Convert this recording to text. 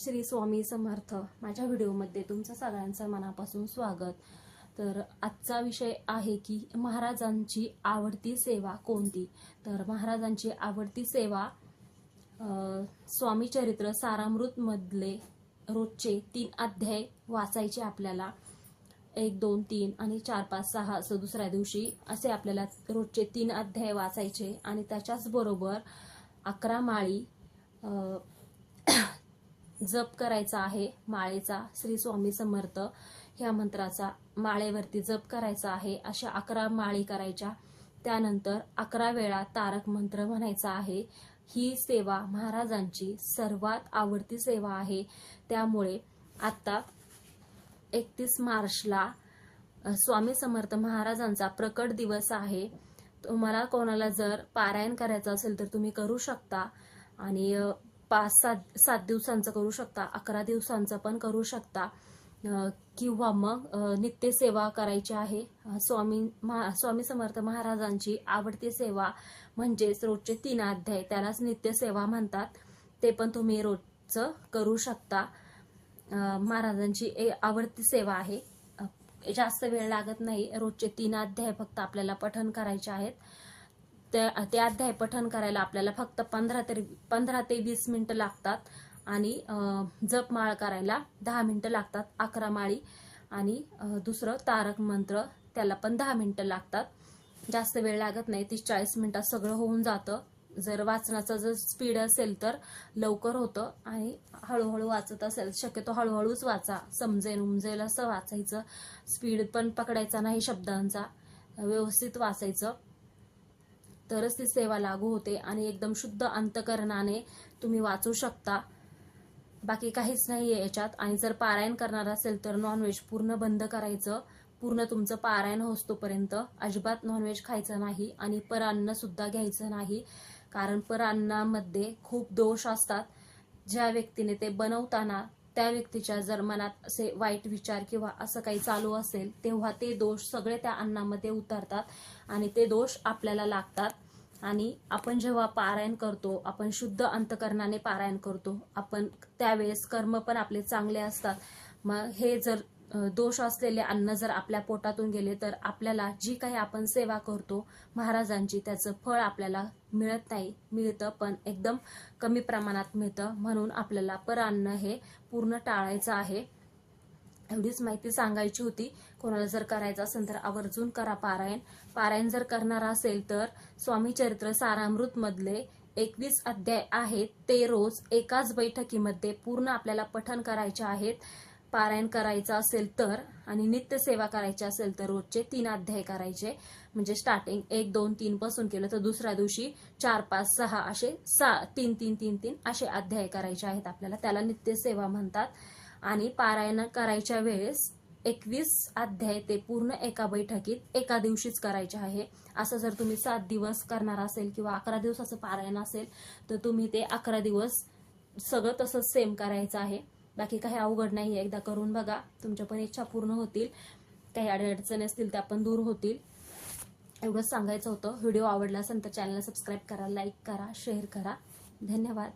श्री स्वामी समर्थ माझ्या व्हिडिओमध्ये तुमचं सगळ्यांचं मनापासून स्वागत. तर आजचा विषय आहे की महाराजांची आवडती सेवा कोणती? तर महाराजांची आवडती सेवा स्वामी चरित्र सारामृतमधले रोजचे तीन अध्याय वाचायचे आपल्याला. एक दोन तीन आणि चार पाच सहा असं दुसऱ्या दिवशी असे आपल्याला रोजचे तीन अध्याय वाचायचे आणि त्याच्याचबरोबर अकरा माळी जप करायचा आहे माळेचा श्री स्वामी समर्थ ह्या मंत्राचा माळेवरती जप करायचा आहे अशा अकरा माळी करायच्या. त्यानंतर अकरा वेळा तारक मंत्र म्हणायचा आहे. ही सेवा महाराजांची सर्वात आवडती सेवा आहे. त्यामुळे आता एकतीस मार्चला स्वामी समर्थ महाराजांचा प्रकट दिवस आहे. तुम्हाला कोणाला जर पारायण करायचं असेल तर तुम्ही करू शकता. आणि पाच सात सात दिवसांचं करू शकता अकरा दिवसांचं पण करू शकता. किंवा मग नित्यसेवा करायची आहे. स्वामी महा स्वामी समर्थ महाराजांची आवडती सेवा म्हणजेच रोजचे तीन अध्याय त्यालाच नित्यसेवा म्हणतात. ते पण तुम्ही रोजचं करू शकता. महाराजांची ए- आवडती सेवा आहे. जास्त वेळ लागत नाही. रोजचे तीन अध्याय फक्त आपल्याला पठन करायचे आहेत. ते अध्याय पठन करायला आपल्याला फक्त पंधरा तरी पंधरा ते वीस मिनिटं लागतात. आणि जप जपमाळ करायला दहा मिनिटं लागतात अकरा माळी. आणि दुसरं तारक मंत्र त्याला पण दहा मिनिटं लागतात. जास्त वेळ लागत नाही तीस चाळीस मिनिटात सगळं होऊन जातं. जर वाचनाचं जर स्पीड असेल तर लवकर होतं. आणि हळूहळू वाचत असेल शक्यतो हळूहळूच वाचा. समजेल उमजेल असं वाचायचं. स्पीड पण पकडायचा नाही शब्दांचा. व्यवस्थित वाचायचं. तरच ती सेवा लागू होते आणि एकदम शुद्ध अंतकरणाने तुम्ही वाचू शकता. बाकी काहीच नाही आहे याच्यात. आणि जर पारायण करणार असेल तर नॉनव्हेज पूर्ण बंद करायचं. पूर्ण तुमचं पारायण होतोपर्यंत अजिबात नॉनव्हेज खायचं नाही आणि परान्न सुद्धा घ्यायचं नाही. कारण परान्नामध्ये खूप दोष असतात. ज्या व्यक्तीने ते बनवताना त्या व्यक्तीच्या जर मनात असे वाईट विचार किंवा असं काही चालू असेल तेव्हा ते दोष सगळे त्या अन्नामध्ये उतरतात आणि ते दोष आपल्याला लागतात. आणि आपण जेव्हा पारायण करतो आपण शुद्ध अंतकरणाने पारायण करतो आपण त्यावेळेस कर्म पण आपले चांगले असतात. मग हे जर दोष असलेले अन्न जर आपल्या पोटातून गेले तर आपल्याला जी काही आपण सेवा करतो महाराजांची त्याचं फळ आपल्याला मिळत नाही मिळतं पण एकदम कमी प्रमाणात मिळतं. म्हणून आपल्याला परान्न हे पूर्ण टाळायचं आहे. एवढीच माहिती सांगायची होती. कोणाला जर करायचं असेल तर आवर्जून करा पारायण. पारायण जर करणार असेल तर स्वामी चरित्र सारामृत मधले एकवीस अध्याय आहेत. ते रोज एकाच बैठकीमध्ये पूर्ण आपल्याला पठन करायचे आहेत. पारायण करायचं असेल तर आणि नित्य सेवा करायची असेल तर रोजचे तीन अध्याय करायचे. म्हणजे स्टार्टिंग एक दोन तीन पासून केलं तर दुसऱ्या दिवशी चार पाच सहा असे सहा तीन तीन तीन तीन असे अध्याय करायचे आहेत आपल्याला. त्याला नित्य सेवा म्हणतात. आणि पारायण करायच्या वेळेस एकवीस अध्याय ते पूर्ण एका बैठकीत एका दिवशीच करायचे आहे. असं जर तुम्ही सात दिवस करणार असेल किंवा अकरा दिवसाचं पारायण असेल तर तुम्ही ते अकरा दिवस सगळं तसंच सेम करायचं आहे. बाकी काही अवघड नाही एकदा करून बघा. तुमच्या पण इच्छा पूर्ण होतील. काही अडचणी असतील त्या पण दूर होतील. एवढंच सांगायचं होतं. व्हिडिओ आवडला असेल तर चॅनलला सबस्क्राईब करा लाईक करा शेअर करा. धन्यवाद.